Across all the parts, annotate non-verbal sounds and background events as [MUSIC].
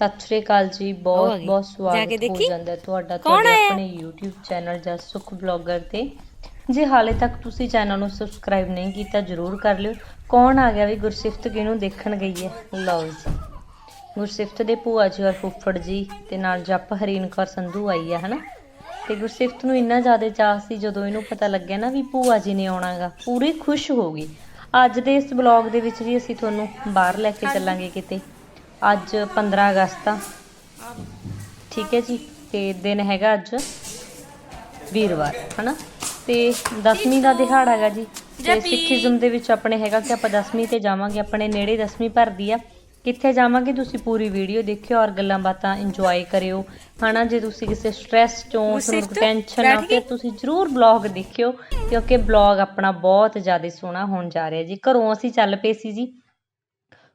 ਸਤਿ ਸ਼੍ਰੀ ਅਕਾਲ ਜੀ ਬਹੁਤ ਗਈ। ਬਹੁਤ ਜਾ ਕੇ ਸਵਾਗਤ ਹੋ ਦੇਖੀ? ਜਾਂਦਾ ਹੈ ਤੁਹਾਡਾ ਕੌਣ ਤੁਹਾਡੇ ਆਇਆ? ਆਪਣੇ YouTube ਚੈਨਲ ਜਸ ਸੁਖ ਬਲੌਗਰ ਤੇ। ਜੇ ਹਾਲੇ ਤੱਕ ਤੁਸੀਂ ਚੈਨਲ ਨੂੰ ਸਬਸਕ੍ਰਾਈਬ ਨਹੀਂ ਕੀਤਾ ਜਰੂਰ ਕਰ ਲਿਓ। ਕੌਣ ਆ ਗਿਆ ਵੀ ਗੁਰਸਿਫਤ ਕਿਹਨੂੰ ਦੇਖਣ ਗਈ ਹੈ? ਲਓ ਜੀ। ਗੁਰਸਿਫਤ ਦੇ ਭੂਆ ਜੀ ਔਰ ਫੁੱਫੜ ਜੀ ਤੇ ਨਾਲ ਜੱਪ ਹਰੀਨ ਕੌਰ ਸੰਧੂ ਆਈ ਹੈ ਹਨਾ? ਤੇ ਗੁਰਸਿਫਤ ਨੂੰ ਇੰਨਾ ਜ਼ਿਆਦਾ ਚਾਅ ਸੀ ਜਦੋਂ ਇਹਨੂੰ ਪਤਾ ਲੱਗਿਆ ਨਾ ਵੀ ਭੂਆ ਜੀ ਨੇ ਆਉਣਾਗਾ ਪੂਰੀ ਖੁਸ਼ ਹੋ ਗਈ। ਅੱਜ ਦੇ ਇਸ ਬਲੌਗ ਦੇ ਵਿੱਚ ਜੀ ਅਸੀਂ ਤੁਹਾਨੂੰ ਬਾਹਰ ਲੈ ਕੇ ਚੱਲਾਂਗੇ ਕਿਤੇ। ਅੱਜ 15 ਅਗਸਤ ਆ। ਠੀਕ ਹੈ ਜੀ ਤੇ ਦਿਨ ਹੈਗਾ ਅੱਜ ਵੀਰਵਾਰ ਹਨਾ? ਤੇ 10ਵੀਂ ਦਾ ਦਿਹਾੜਾ ਹੈਗਾ ਜੀ। ਤੇ। ਸਿੱਖੀਜ਼ਮ ਦੇ ਵਿੱਚ ਆਪਣੇ ਹੈਗਾ ਕਿ ਆਪਾਂ 10ਵੀਂ ਤੇ ਜਾਵਾਂਗੇ ਆਪਣੇ ਨੇੜੇ 10ਵੀਂ ਭਰਦੀ ਆ। ਕਿੱਥੇ ਜਾਵਾਂਗੇ ਤੁਸੀਂ ਪੂਰੀ ਵੀਡੀਓ ਦੇਖਿਓ ਔਰ ਗੱਲਾਂ ਬਾਤਾਂ ਇੰਜੋਏ ਕਰਿਓ ਹਨਾ? ਜੇ ਤੁਸੀਂ ਕਿਸੇ ਸਟ੍ਰੈਸ ਚੋਂ ਤੁਹਾਨੂੰ ਟੈਨਸ਼ਨ ਆ ਗਈ? ਤੁਸੀਂ ਜਰੂਰ ਬਲੌਗ ਦੇਖਿਓ ਕਿਉਂਕਿ ਬਲੌਗ ਆਪਣਾ ਬਹੁਤ ਜ਼ਿਆਦਾ ਸੋਹਣਾ ਹੋਣ ਜਾ ਰਿਹਾ ਜੀ। ਘਰੋਂ ਅਸੀਂ ਚੱਲ ਪਏ ਸੀ ਜੀ।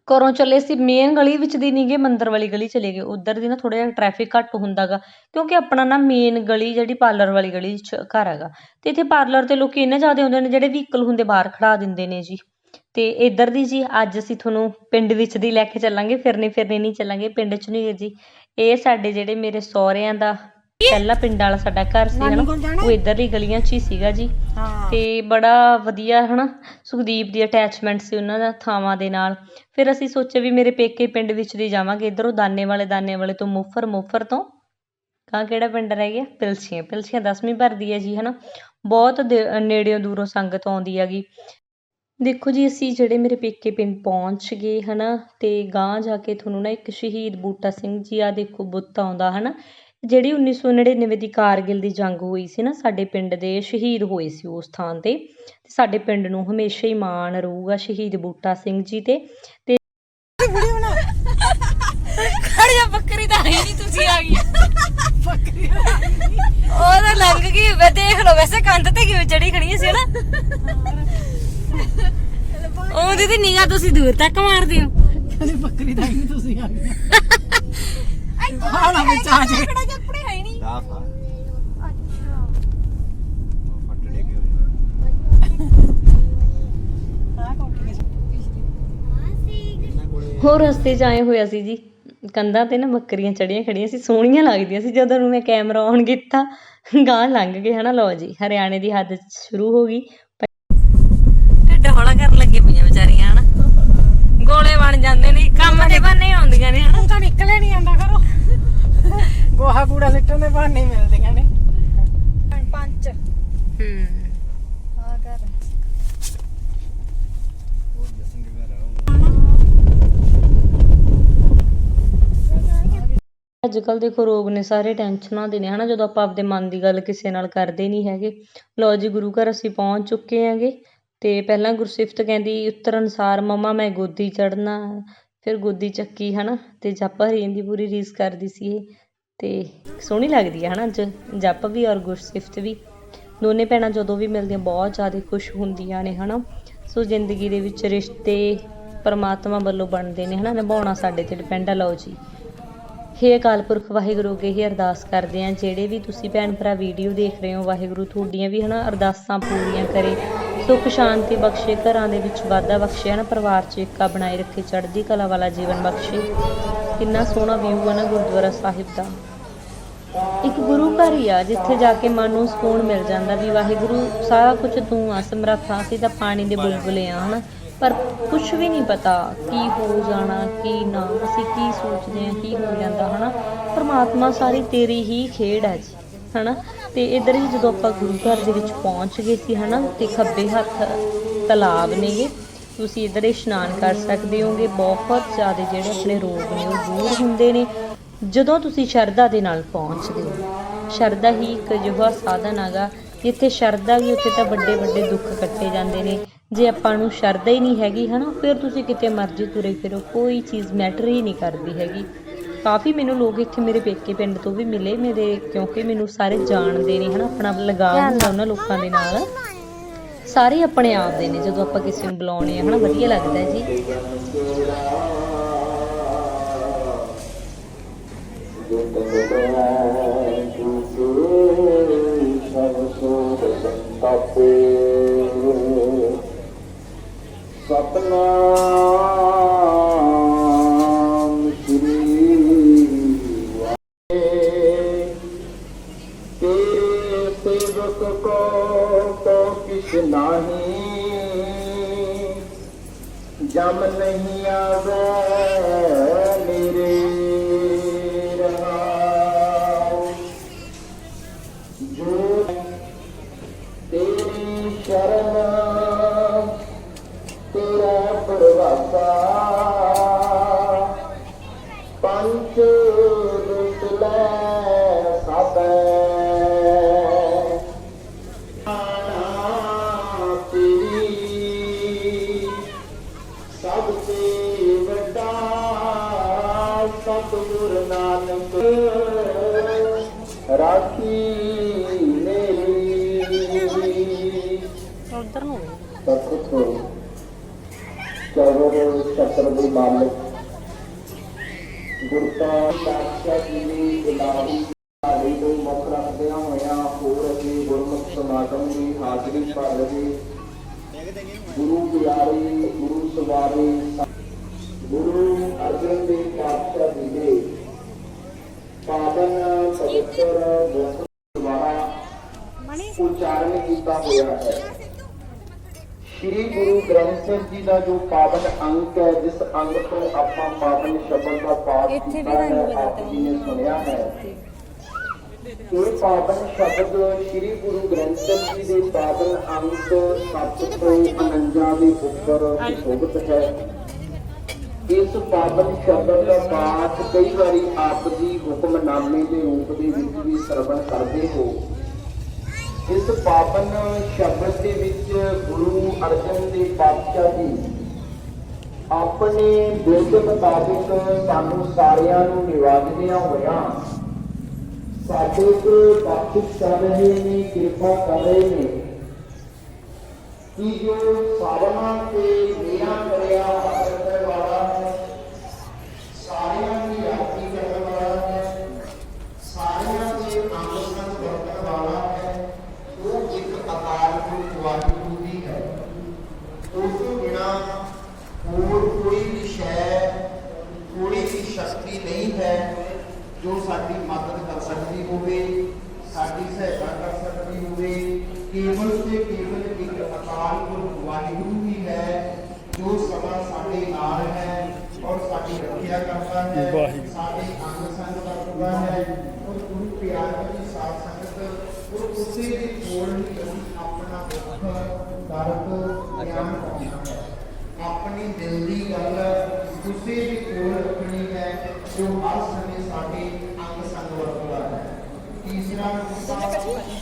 ਘਰੋਂ ਚੱਲੇ ਸੀ ਮੇਨ ਗਲੀ ਵਿੱਚ ਦੀ ਨਹੀਂਗੇ ਮੰਦਰ ਵਾਲੀ ਗਲੀ ਚਲੇ ਗਏ। ਉਧਰ ਦੀ ਨਾ ਥੋੜਾ ਜਿਹਾ ਟ੍ਰੈਫਿਕ ਘੱਟ ਹੁੰਦਾਗਾ, ਕਿਉਂਕਿ ਆਪਣਾ ਨਾ ਮੇਨ ਗਲੀ ਜਿਹੜੀ ਪਾਰਲਰ ਵਾਲੀ ਗਲੀ ਚ ਘਰ ਹੈਗਾ। ਤੇ ਇੱਥੇ ਪਾਰਲਰ ਤੇ ਲੋਕ ਇੰਨੇ ਜ਼ਿਆਦਾ ਹੁੰਦੇ ਨੇ, ਜਿਹੜੇ ਵਹੀਕਲ ਹੁੰਦੇ ਬਾਹਰ ਖੜਾ ਦਿੰਦੇ ਨੇ ਜੀ। ਤੇ ਇੱਧਰ ਦੀ ਜੀ, ਅੱਜ ਅਸੀਂ ਤੁਹਾਨੂੰ ਪਿੰਡ ਵਿੱਚ ਦੀ ਲੈ ਕੇ ਚੱਲਾਂਗੇ, ਫਿਰਨੀ ਫਿਰਨੀ ਨਹੀਂ ਚੱਲਾਂਗੇ, ਪਿੰਡ ਚ ਨਹੀਂ ਜੀ। ਇਹ ਸਾਡੇ ਜਿਹੜੇ ਮੇਰੇ ਸਹੁਰਿਆਂ ਦਾ ਪਹਿਲਾ ਪਿੰਡ ਵਾਲਾ ਸਾਡਾ ਘਰ ਸੀ ਹਨਾ? ਉਹ ਇੱਧਰਲੀ ਗਲੀਆਂ 'ਚ ਹੀ ਸੀਗਾ ਜੀ। ਹਾਂ। ਤੇ ਬੜਾ ਵਧੀਆ ਹਨਾ? ਸੁਖਦੀਪ ਦੀ ਅਟੈਚਮੈਂਟ ਸੀ ਉਹਨਾਂ ਦਾ ਥਾਵਾਂ ਦੇ ਨਾਲ। ਫਿਰ ਅਸੀਂ ਸੋਚਿਆ ਵੀ ਮੇਰੇ ਪੇਕੇ ਪਿੰਡ ਵਿੱਚ ਦੀ ਜਾਵਾਂਗੇ। ਇਧਰੋਂ ਦਾਨੇ ਵਾਲੇ ਦਾਨੇ ਵਾਲੇ ਤੋਂ ਮੁਫਰ ਮੁਫਰ ਤੋਂ। ਕਾ ਕਿਹੜਾ ਪਿੰਡ ਰਹਿ ਗਿਆ? ਪਿਲਸੀਆਂ। ਪਿਲਸੀਆਂ 10ਵੀਂ ਭਰਦੀ ਹੈ ਜੀ ਹਨਾ? ਬਹੁਤ ਨੇੜਿਓਂ ਦੂਰੋਂ ਸੰਗਤ ਆਉਂਦੀ ਹੈਗੀ। ਦੇਖੋ ਜੀ ਅਸੀਂ ਜਿਹੜੇ ਮੇਰੇ ਪੇਕੇ ਪਿੰਡ ਪਹੁੰਚ ਗਏ ਹਨਾ? ਤੇ ਗਾਂਹ ਜਾ ਕੇ ਤੁਹਾਨੂੰ ਨਾ ਇੱਕ ਸ਼ਹੀਦ ਬੂਟਾ ਸਿੰਘ ਜੀ ਆ ਦੇਖੋ ਬੁੱਤ ਆਉਂਦਾ ਹਨਾ? ਜਿਹੜੀ 1999 ਦੀ ਕਾਰਗਿਲ ਦੀ ਜੰਗ ਹੋਈ ਸੀ ਨਾ ਸਾਡੇ ਪਿੰਡ ਦੇ ਸ਼ਹੀਦ ਹੋਏ ਸੀ ਉਸ ਥਾਂ ਤੇ। ਤੇ ਸਾਡੇ ਪਿੰਡ ਨੂੰ ਹਮੇਸ਼ਾ ਹੀ ਮਾਣ ਰਹੂਗਾ ਸ਼ਹੀਦ ਬੂਟਾ ਸਿੰਘ ਜੀ ਤੇ। ਤੇ ਬੱਕਰੀ ਤਾਂ ਹੈ ਹੀ ਨਹੀਂ ਤੁਸੀਂ ਆ ਗਈ ਬੱਕਰੀ ਉਹ ਤਾਂ ਲੰਘ ਗਈ ਵੇ ਦੇਖ ਲਓ ਵੈਸੇ ਕੰਧ ਤੇ ਕਿਵੇਂ ਚੜੀ ਖੜੀ ਸੀ ਨਾ? ਉਹ ਦੀਦੀ ਨਿਗਾ ਤੁਸੀਂ ਦੂਰ ਤੱਕ ਮਾਰਦੇ ਹੋ। ਕਹਿੰਦੀ ਬੱਕਰੀ ਦਾ ਹੀ ਤੁਸੀਂ ਆ ਗਏ ਹਾਲਾ ਵਿੱਚ ਆ ਜੇ ਕੱਪੜੇ ਹੈ ਨਹੀਂ ਸਾਫ਼ ਆ ਉਹ ਫੱਟ ਡੇਗੇ ਹੋਏ ਹੋਰ ਰਸਤੇ 'ਚ ਆਏ ਹੋਇਆ ਸੀ ਜੀ। ਕੰਧਾਂ ਤੇ ਨਾ ਬੱਕਰੀਆਂ ਚੜੀਆਂ ਖੜੀਆਂ ਸੀ ਸੋਹਣੀਆਂ ਲੱਗਦੀਆਂ ਸੀ। ਜਦੋਂ ਨੂੰ ਮੈਂ ਕੈਮਰਾ ਔਨ ਕੀਤਾ ਗਾਂ ਲੰਘ ਗਏ ਹਨਾ। ਲਓ ਜੀ ਹਰਿਆਣੇ ਦੀ ਹੱਦ ਸ਼ੁਰੂ ਹੋ ਗਈ। ਢਿੱਡ ਹੌਲਾ ਕਰਨ ਲੱਗੇ ਪਈਆਂ ਵਿਚਾਰੀਆਂ ਹਨਾ। ਗੋਲੇ ਬਣ ਜਾਂਦੇ ਨੇ ਕੰਮ ਦੇ ਬੰਨੇ ਆਉਂਦੀਆਂ ਨੇ ਹਨਾ। ਤਾਂ ਨਿਕਲੇ ਨਹੀਂ ਆਂਦਾ ਕਰੋ ਗੋਹਾ ਕੂੜਾ ਸਿੱਟਣ ਦੇ ਬਹਾਨੇ ਹੀ ਮਿਲਦੀਆਂ ਨੇ। ਪੰਜ ਹੂੰ। ਆ ਕਰ ਉਹ ਜਸਨ ਦੇ ਘਰ ਆ ਅੱਜ ਕੱਲ੍ਹ ਦੇਖੋ ਰੋਗ ਨੇ ਸਾਰੇ ਟੈਨਸ਼ਨਾਂ ਦੇ ਨੇ, ਹਨਾ? ਜਦੋਂ ਆਪਾਂ ਆਪਦੇ ਮਨ ਦੀ ਗੱਲ ਕਿਸੇ ਨਾਲ ਕਰਦੇ ਨਹੀਂ ਹੈਗੇ। ਲਓ ਜੀ, ਗੁਰੂ ਘਰ ਅਸੀਂ ਪਹੁੰਚ ਚੁੱਕੇ ਹੈਗੇ। ਤੇ ਪਹਿਲਾਂ ਗੁਰਸਿਫਤ ਕਹਿੰਦੀ, ਉੱਤਰ ਅਨਸਾਰ ਮਮਾ, ਮੈਂ ਗੋਦੀ ਚੜਨਾ ਫਿਰ ਗੋਦੀ ਚੱਕੀ ਹੈ ਨਾ ਤੇ ਜਪ ਹਰੀਨ ਦੀ ਪੂਰੀ ਰੀਸ ਕਰਦੀ ਸੀ ਇਹ। ਤੇ ਸੋਹਣੀ ਲੱਗਦੀ ਹੈ ਨਾ ਅੱਜ ਜਪ ਵੀ ਔਰ ਗੁਰਸਿਫਤ ਵੀ। ਦੋਨੇ ਭੈਣਾਂ ਜਦੋਂ ਵੀ ਮਿਲਦੀਆਂ, ਬਹੁਤ ਜ਼ਿਆਦਾ ਖੁਸ਼ ਹੁੰਦੀਆਂ ਨੇ, ਹਨਾ? ਸੋ ਜ਼ਿੰਦਗੀ ਦੇ ਵਿੱਚ ਰਿਸ਼ਤੇ ਪਰਮਾਤਮਾ ਵੱਲੋਂ ਬਣਦੇ ਨੇ, ਹਨਾ? ਨਿਭਾਉਣਾ ਸਾਡੇ ਤੇ ਡਿਪੈਂਡ ਆ, ਲਓ ਜੀ। ਹੇ ਅਕਾਲ ਪੁਰਖ, ਵਾਹਿਗੁਰੂ, ਅੱਗੇ ਹੀ ਅਰਦਾਸ ਕਰਦੇ ਆ ਜਿਹੜੇ ਵੀ ਤੁਸੀਂ ਭੈਣ ਭਰਾ ਵੀਡੀਓ ਦੇਖ ਰਹੇ ਹੋ, ਵਾਹਿਗੁਰੂ ਤੁਹਾਡੀਆਂ ਵੀ ਹਨਾ ਅਰਦਾਸਾਂ ਪੂਰੀਆਂ ਕਰੇ। ਸੁੱਖ, ਸ਼ਾਂਤੀ ਬਖਸ਼ੇ, ਘਰਾਂ ਦੇ ਵਿੱਚ ਵਾਧਾ ਬਖਸ਼ੇ, ਹਨਾ ਪਰਿਵਾਰ 'ਚ ਏਕਾ ਬਣਾਈ ਰੱਖੇ, ਚੜ੍ਹਦੀ ਕਲਾ ਵਾਲਾ ਜੀਵਨ ਬਖਸ਼ੇ। ਕਿੰਨਾ ਸੋਹਣਾ ਵਿਊ ਹੈ ਨਾ ਗੁਰਦੁਆਰਾ ਸਾਹਿਬ ਦਾ। ਇੱਕ ਗੁਰੂ ਘਰ ਹੀ ਆ, ਜਿੱਥੇ ਜਾ ਕੇ ਮਨ ਨੂੰ ਸਕੂਨ ਮਿਲ ਜਾਂਦਾ ਵੀ ਵਾਹਿਗੁਰੂ ਸਾਰਾ ਕੁਝ ਤੂੰ ਆ, ਸਮਰੱਥਾ, ਅਸੀਂ ਤਾਂ ਪਾਣੀ ਦੇ ਬੁਲਬੁਲੇ ਆ, ਹਨਾ। ਪਰ ਕੁਝ ਵੀ ਨਹੀਂ ਪਤਾ ਕੀ ਹੋ ਜਾਣਾ, ਕੀ ਨਾ। ਅਸੀਂ ਕੀ ਸੋਚਦੇ ਹਾਂ, ਕੀ ਹੋ ਜਾਂਦਾ, ਹਨਾ? ਪਰਮਾਤਮਾ ਸਾਰੀ ਤੇਰੀ ਹੀ ਖੇਡ ਹੈ ਜੀ, ਹਨਾ? ਤੇ ਇਧਰ ਹੀ ਜਦੋਂ ਆਪਾਂ ਗੁਰੂ ਘਰ ਦੇ ਵਿੱਚ ਪਹੁੰਚ ਗਏ ਸੀ, ਹਨਾ, ਤੇ ਖੱਬੇ ਹੱਥ ਤਲਾਬ ਨੇਗੇ, ਤੁਸੀਂ ਇੱਧਰ ਇਸ਼ਨਾਨ ਕਰ ਸਕਦੇ ਹੋਗੇ। ਬਹੁਤ ਜ਼ਿਆਦਾ ਜਿਹੜੇ ਆਪਣੇ ਰੋਗ ਨੇ, ਉਹ ਦੂਰ ਹੁੰਦੇ ਨੇ। ਜਦੋਂ ਤੁਸੀਂ ਸ਼ਰਧਾ ਦੇ ਨਾਲ ਪਹੁੰਚਦੇ ਹੋ, ਸ਼ਰਧਾ ਹੀ ਇੱਕ ਅਜਿਹਾ ਸਾਧਨ ਹੈਗਾ, ਜਿੱਥੇ ਸ਼ਰਧਾ ਵੀ ਉੱਥੇ ਤਾਂ ਵੱਡੇ ਵੱਡੇ ਦੁੱਖ ਕੱਟੇ ਜਾਂਦੇ ਨੇ। ਜੇ ਆਪਾਂ ਨੂੰ ਸ਼ਰਧਾ ਹੀ ਨਹੀਂ ਹੈਗੀ ਹਨਾ ਫਿਰ ਤੁਸੀਂ ਕਿਤੇ ਮਰਜ਼ੀ ਤੁਰੇ ਫਿਰੋ ਕੋਈ ਚੀਜ਼ ਮੈਟਰ ਹੀ ਨਹੀਂ ਕਰਦੀ ਹੈਗੀ। ਕਾਫੀ ਮੈਨੂੰ ਲੋਕ ਇੱਥੇ ਮੇਰੇ ਪੇਕੇ ਪਿੰਡ ਤੋਂ ਵੀ ਮਿਲੇ ਮੇਰੇ ਕਿਉਂਕਿ ਮੈਨੂੰ ਸਾਰੇ ਜਾਣਦੇ ਨੇ ਹਨਾ ਆਪਣਾ ਲਗਾਵ ਹੁੰਦਾ ਉਹਨਾਂ ਲੋਕਾਂ ਦੇ ਨਾਲ। ਸਾਰੇ ਆਪਣੇ ਆਪ ਦੇ ਨੇ ਜਦੋਂ ਆਪਾਂ ਕਿਸੇ ਨੂੰ ਬੁਲਾਉਣੇ ਆ ਹਨਾ ਵਧੀਆ ਲੱਗਦਾ ਜੀ। ਸਤਨਾਮ ਸ੍ਰੀ ਵਾਹਿਗੁਰੂ। ਤੇਰੇ ਸੇਵਕ ਕੋ ਤੋ ਕਿਛ ਨਹੀਂ ਜਮ ਨਹੀਂ ਆਵੇ ਮੇਰੇ ਉਧਰ ਨੂੰ ਸਤਿਗੁਰ ਚੌਰ ਚੱਕਰ ਦੇ ਮਾਲਕ ਗੁਰਤਾ ਸਾਖਿਆ ਜੀ ਦੀ ਗੁਲਾਮੀ ਸਾਡੇ ਨੂੰ ਮੁੱਖ ਰੱਖਦਿਆਂ ਹੋਇਆਂ ਹੋਰ ਅਸੀਂ ਗੁਰਮੁਖ ਸਮਾਗਮ ਦੀ ਹਾਜ਼ਰੀ ਭਰ ਰਹੇ ਗੁਰੂ ਪਿਆਰੇ ਗੁਰੂ ਸਵਾਰੇ ਗੁਰੂ ਅਰਜਨ ਦੇਵ ਪਾਤਸ਼ਾਹ ਜੀ ਦੇ ਪਾਵਨ ਪਵਿੱਤਰ ਗੁਰਮੁਖ ਦੁਆਰਾ ਉਚਾਰਨ ਕੀਤਾ ਹੋਇਆ ਹੈ। ਸ਼੍ਰੀ ਗੁਰੂ ਗ੍ਰੰਥ ਸਾਹਿਬ ਜੀ ਦਾ ਜੋ ਪਾਵਨ ਅੰਕ ਹੈ ਜਿਸ ਅੰਗ ਤੋਂ ਆਪਾਂ ਪਾਵਨ ਸ਼ਬਦ ਦਾ ਪਾਠ ਇੱਥੇ ਵੀ ਕੀਤਾ ਹੈ ਆਪ ਜੀ ਨੇ ਸੁਣਿਆ ਹੈ। ਇਹ ਪਾਵਨ ਸ਼ਬਦ ਸ਼੍ਰੀ ਗੁਰੂ ਗ੍ਰੰਥ ਸਾਹਿਬ ਜੀ ਦੇ ਪਾਵਨ ਅੰਕ 7 ਤੋਂ 49 ਦੇ ਉੱਪਰ ਸ਼ੋਭਤ ਹੈ। ਇਸ ਪਾਵਨ ਸ਼ਬਦ ਦਾ ਪਾਠ ਕਈ ਵਾਰੀ ਆਪ ਜੀ ਹੁਕਮਨਾਮੇ ਦੇ ਰੂਪ ਦੇ ਵਿੱਚ ਵੀ ਸਰਵਣ ਕਰਦੇ ਹੋ। ਇਸ ਪਾਵਨ ਸ਼ਬਦ ਦੇ ਵਿੱਚ ਗੁਰੂ ਅਰਜਨ ਦੇਵ ਪਾਤਸ਼ਾਹ ਜੀ ਆਪਣੇ ਬਿਰਧ ਮੁਤਾਬਿਕ ਸਾਨੂੰ ਸਾਰਿਆਂ ਨੂੰ ਨਿਵਾਜਦਿਆਂ ਹੋਇਆਂ ਸਾਡੇ ਤੇ ਬਖਸ਼ਿਸ਼ ਕਰ ਰਹੇ ਨੇ, ਕਿਰਪਾ ਕਰ ਰਹੇ ਨੇ ਕਿ ਜੋ ਸਾਵਨਾ ਤੇ ਮੇਰਾ ਕਰਿਆ ਕਰਨ ਵਾਲਾ ਹੈ ਸਾਰਿਆਂ ਦੀ ਰਾਖੀ ਕਰਨ ਵਾਲਾ ਹੈ ਸਾਰਿਆਂ ਦੇ ਆਨੰਦ ਵਰਤਣ ਵਾਲਾ ਹੈ ਉਹ ਇੱਕ ਅਕਾਲ ਪੁਰਖ ਵਾਹਿਗੁਰੂ ਹੀ ਹੈ ਉਸ ਤੋਂ ਬਿਨਾ ਹੋਰ ਕੋਈ ਵੀ ਸ਼ੈ ਕੋਈ ਵੀ ਸ਼ਕਤੀ ਨਹੀਂ ਹੈ ਜੋ ਸਾਡੀ ਮਦਦ ਕਰ ਸਕਦੀ ਹੋਵੇ ਸਾਡੀ ਸਹਾਇਤਾ ਕਰ ਸਕਦੀ ਹੋਵੇ ਕੇਵਲ ਤੇ ਕੇਵਲ ਇੱਕ ਅਕਾਲ ਪੁਰਖ ਵਾਹਿਗੁਰੂ ਹੀ ਹੈ ਜੋ ਸਦਾ ਸਾਡੇ ਨਾਲ ਹੈ ਔਰ ਸਾਡੀ ਰੱਖਿਆ ਕਰਦਾ ਹੈ ਸਾਡੇ ਅੰਗ ਸੰਗ ਕਰਦਾ ਹੈ ਔਰ ਗੁਰੂ ਪਿਆਰ ਦੀ ਸਾਥ ਸੰਗਤ ਔਰ ਉਸੇ ਦੇ ਕੋਲ ਹੀ ਅਸੀਂ ਆਪਣਾ ਦੁੱਖ ਦਰਦ ਗਿਆਨ ਪਾਉਣਾ ਹੈ ਆਪਣੀ ਦਿਲ ਦੀ ਗੱਲ ਉਸੇ ਦੇ ਕੋਲ ਰੱਖਣੀ ਹੈ ਜੋ ਹਰ ਸਮੇਂ ਸਾਡੇ ਅੰਗ ਸੰਗ ਵਰਤਦਾ ਹੈ ਤੀਸਰਾ ਨੁਕਤਾ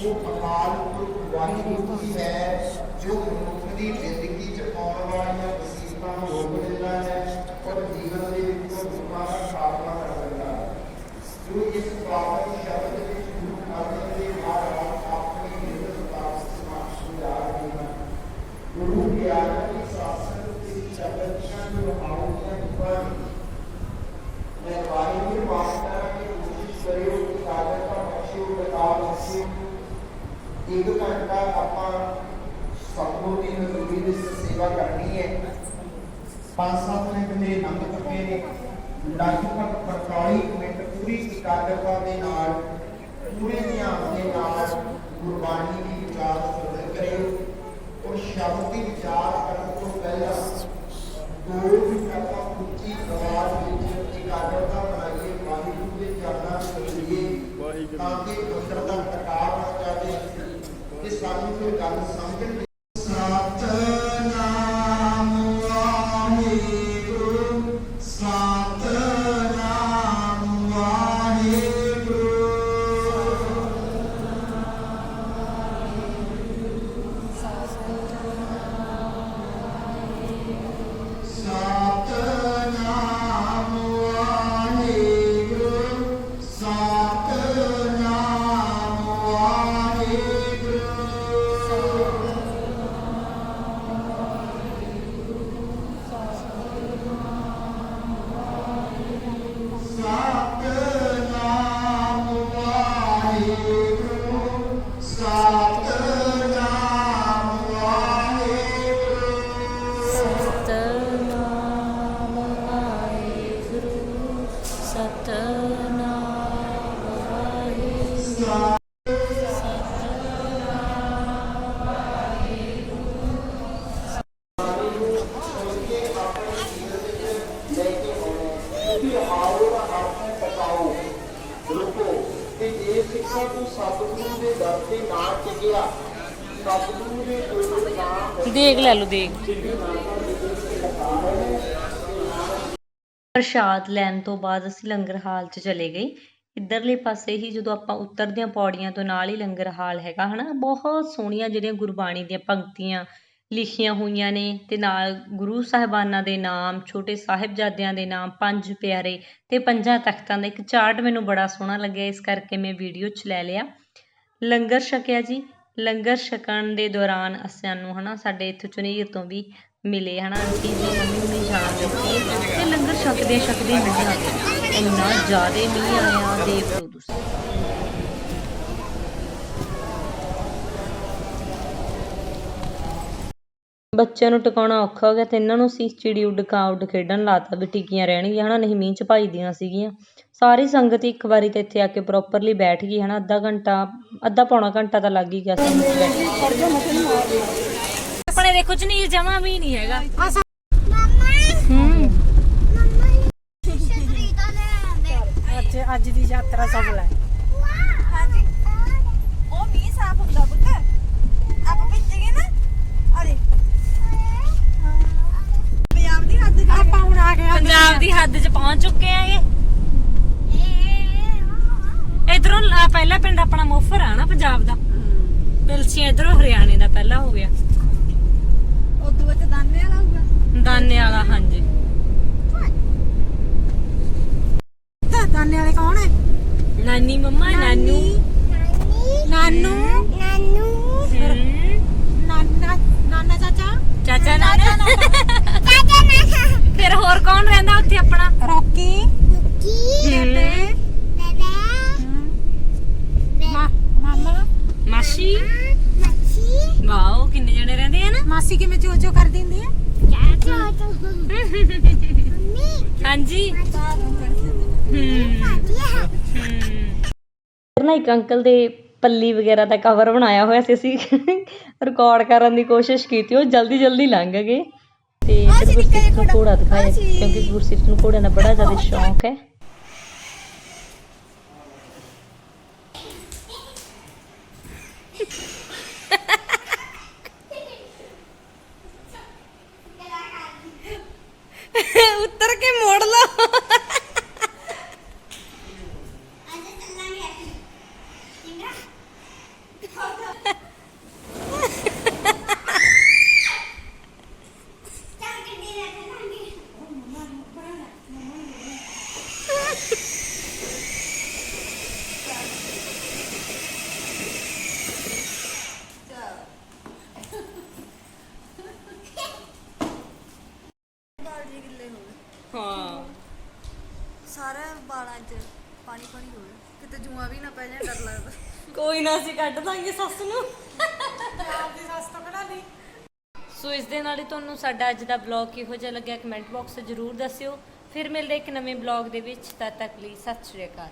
ਉਹ ਅਕਾਲ ਪੁਰਖ ਵਾਹਿਗੁਰੂ ਹੀ ਹੈ ਜੋ ਮਨੁੱਖ ਦੀ ਜ਼ਿੰਦਗੀ ਚ ਆਉਣ ਵਾਲੀਆਂ ਮੁਸੀਬਤਾਂ ਨੂੰ ਰੋਕ ਦਿੰਦਾ ਹੈ ਔਰ ਜੀਵਨ ਦੇ ਵਿੱਚ ਦੁੱਖਾਂ ਦਾ ਖਾਤਮਾ ਕਰ ਦਿੰਦਾ ਜੋ ਇਸ ਪਾਵਨ ਸ਼ਬਦ ਵਿੱਚ ਗੁਰੂ ਅਰਜਨ ਦੇਵ ਮਹਾਰਾਜ ਆਪਣੀ ਨਿਰਭਰ ਸਤਾਪ ਸਮਾਜ ਸੁਝਾ ਰਹੇ ਗੁਰੂ ਗਿਆਨ ਦੀ ਸਾਸਨ ਦੀ ਚਰਚਾ ਨੂੰ ਆਉਣ ਪਰ ਮੈਂ ਵਾਹਿਗੁਰੂ ਵਾਸਤਾ ਦੀ ਕੋਸ਼ਿਸ਼ ਕਰਿਓ ਕਿ ਸਾਗਰ ਦਾ ਬਖਸ਼ਿਓ ਬਤਾ ਬਖਸ਼ਿਓ ਇੱਕ ਘੰਟਾ ਆਪਾਂ ਸਤਿਗੁਰੂ ਦੀ ਹਜ਼ੂਰੀ ਵਿੱਚ ਸੇਵਾ ਕਰਨੀ ਹੈ। ਪੰਜ ਸੱਤ ਮਿੰਟ ਮੇਰੇ ਨੰਦ ਕੱਪੇ ਨੇ। ਲਗਭਗ 45 ਮਿੰਟ ਪੂਰੀ ਇਕਾਗਰਤਾ ਦੇ ਨਾਲ, ਪੂਰੇ ਧਿਆਨ ਦੇ ਨਾਲ ਗੁਰਬਾਣੀ ਦੀ ਵਿਚਾਰ ਸਰਵਣ ਕਰਿਓ। ਔਰ ਸ਼ਬਦ ਦੀ ਵਿਚਾਰ ਕਰਨ ਤੋਂ ਪਹਿਲਾਂ ਦੋ ਸਤਿਗੁਰੂ ਦੇ ਦਰ ਤੇ ਨਾ ਟਿਕਿਆ। ਸਤਿਗੁਰੂ ਦੇ ਕੇਵਲ ਨਾਮ ਦੇਖ ਲੈ ਲਓ ਦੇਖ। ਪ੍ਰਸ਼ਾਦ ਲੈਣ ਤੋਂ ਬਾਅਦ ਅਸੀਂ ਲੰਗਰ ਹਾਲ 'ਚ ਚਲੇ ਗਏ। ਇੱਧਰਲੇ ਪਾਸੇ ਹੀ ਜਦੋਂ ਆਪਾਂ ਉਤਰਦੇ ਹਾਂ ਪੌੜੀਆਂ ਤੋਂ ਨਾਲ ਹੀ ਲੰਗਰ ਹਾਲ ਹੈਗਾ ਹਨਾ? ਬਹੁਤ ਸੋਹਣੀਆਂ ਜਿਹੜੀਆਂ ਗੁਰਬਾਣੀ ਦੀਆਂ ਪੰਕਤੀਆਂ ਲਿਖੀਆਂ ਹੋਈਆਂ ਨੇ ਤੇ ਨਾਲ ਗੁਰੂ ਸਾਹਿਬਾਨਾਂ ਦੇ ਨਾਮ, ਛੋਟੇ ਸਾਹਿਬਜ਼ਾਦਿਆਂ ਦੇ ਨਾਮ, ਪੰਜ ਪਿਆਰੇ ਤੇ ਪੰਜਾਂ ਤਖਤਾਂ ਦਾ ਇੱਕ ਚਾਰਟ ਮੈਨੂੰ ਬੜਾ ਸੋਹਣਾ ਲੱਗਿਆ, ਇਸ ਕਰਕੇ ਮੈਂ ਵੀਡੀਓ 'ਚ ਲੈ ਲਿਆ। ਲੰਗਰ ਛਕਿਆ ਜੀ। ਲੰਗਰ ਛਕਣ ਦੇ ਦੌਰਾਨ ਸਾਨੂੰ ਹਨਾ, ਸਾਡੇ ਇੱਥੋਂ ਚੁਨੀਰ ਤੋਂ ਵੀ ਮਿਲੇ ਹਨਾ ਆਂਟੀ ਜੀ ਮੰਮੀ ਨੇ ਜਾਣ ਦਿੱਤੀ ਤੇ ਲੰਗਰ ਛਕਦੇ ਛਕਦੇ ਮੀਂਹ ਆ ਗਿਆ ਇੰਨਾ ਜ਼ਿਆਦਾ ਮੀਂਹ ਆਇਆ, ਦੇਖ ਤੁਸੀਂ। ਬੱਚਿਆਂ ਨੂੰ ਟਿਕਾਉਣਾ ਔਖਾ ਹੋ ਗਿਆ ਤੇ ਇਹਨਾਂ ਨੂੰ ਅਸੀਂ ਚਿੜੀ ਉੱਡ ਕਾਂ ਉੱਡ ਖੇਡਣ ਲਾਤਾ ਵੀ ਟਿਕੀਆਂ ਰਹਿਣਗੀਆਂ ਹਨਾ ਨਹੀਂ ਮੀਂਹ ਚ ਭਜਦੀਆਂ ਸੀਗੀਆਂ। ਸਾਰੀ ਸੰਗਤ ਇੱਕ ਵਾਰੀ ਤੇ ਇੱਥੇ ਆ ਕੇ ਪ੍ਰੋਪਰਲੀ ਬੈਠ ਗਈ ਹਨਾ ਅੱਧਾ ਘੰਟਾ ਅੱਧਾ ਪੌਣਾ ਘੰਟਾ ਤਾਂ ਲੱਗ ਹੀ ਗਿਆ ਸਾਨੂੰ ਬੈਠ ਆਪਣੇ ਦੇਖੋ ਚਨੀਰ ਜਮਾ ਵੀ ਨਹੀਂ ਹੈਗਾ। ਅੱਜ ਅੱਜ ਦੀ ਯਾਤਰਾ ਸਫਲ ਹੈ। ਪਹੁੰਚ ਚੁੱਕੇ ਆਂਗੇ ਇਧਰੋਂ ਪਹਿਲਾ ਪਿੰਡ ਆਪਣਾ ਮੋਫਰ ਆ ਨਾ ਪੰਜਾਬ ਦਾ। ਪਿਲਸੀਆਂ ਇਧਰੋਂ ਹਰਿਆਣੇ ਦਾ ਪਹਿਲਾ ਹੋ ਗਿਆ। ਉਦੋਂ ਵਿੱਚ ਦਾਨੇ ਵਾਲਾ ਹੋਊਗਾ? ਦਾਨੇ ਵਾਲਾ ਹਾਂਜੀ। ਦਾਨੇ ਵਾਲੇ ਕੌਣ ਹੈ? ਨਾਨੀ ਮੰਮਾ ਨਾਨੂ। ਨਾਨੂ। ਹਮ, ਨਾਨਾ। ਨਾਨਾ ਚਾਚਾ? [LAUGHS] ਚਾਚਾ ਨਾਨਾ? ਫਿਰ ਹੋਰ ਕੌਣ ਰਹਿੰਦਾ ਉੱਥੇ ਆਪਣਾ? ਰੋਕੀ। ਹਮ, ਮਾ ਮਾਮਾ। ਮਾਸੀ? ਵਾਓ ਕਿੰਨੇ ਜਣੇ ਰਹਿੰਦੇ ਆ ਨਾ? ਮਾਸੀ ਕਿਵੇਂ ਚੋ ਚੋ ਕਰਦੀ ਹੁੰਦੀ ਹੈ। [LAUGHS] ਹਾਂਜੀ। ਫਿਰ ਨਾ ਇੱਕ ਅੰਕਲ ਦੇ ਪੱਲੀ ਵਗੈਰਾ ਦਾ ਕਵਰ ਬਣਾਇਆ ਹੋਇਆ ਸੀ ਅਸੀਂ ਰਿਕਾਰਡ ਕਰਨ ਦੀ ਕੋਸ਼ਿਸ਼ ਕੀਤੀ ਉਹ ਜਲਦੀ ਜਲਦੀ ਲੰਘ ਗਏ। ਤੇ ਫਿਰ ਗੁਰਸਿੱਖ ਨੂੰ ਘੋੜਾ ਦਿਖਾਇਆ ਕਿਉਂਕਿ ਗੁਰਸਿੱਖ ਨੂੰ ਘੋੜਿਆਂ ਦਾ ਬੜਾ [LAUGHS] ਜ਼ਿਆਦਾ ਸ਼ੌਂਕ ਹੈ ਉੱਤਰ ਕੇ ਮੋੜ ਲਓ ਹਾਂ ਸਾਰਾ ਬਾਲਾਂ 'ਚ ਪਾਣੀ ਪਾਣੀ ਹੋ ਗਿਆ। ਕਿਤੇ ਜੂਆਂ ਵੀ ਨਾ ਪੈ ਡਰ ਲੱਗਦਾ। ਕੋਈ ਨਾ ਅਸੀਂ ਕੱਢ ਦਾਂਗੇ ਸੱਸ ਨੂੰ। ਆਪਦੀ ਸੱਸ ਤੋਂ ਕਢਾ ਲਈ। ਸੋ ਇਸ ਦੇ ਨਾਲ ਹੀ ਤੁਹਾਨੂੰ ਸਾਡਾ ਅੱਜ ਦਾ ਬਲੌਗ ਕਿਹੋ ਜਿਹਾ ਲੱਗਿਆ ਕਮੈਂਟ ਬਾਕਸ 'ਚ ਜਰੂਰ ਦੱਸਿਓ। ਫਿਰ ਮਿਲਦੇ ਇੱਕ ਨਵੇਂ ਬਲੌਗ ਦੇ ਵਿੱਚ। ਤਦ ਤੱਕ ਲਈ ਸਤਿ ਸ਼੍ਰੀ ਅਕਾਲ।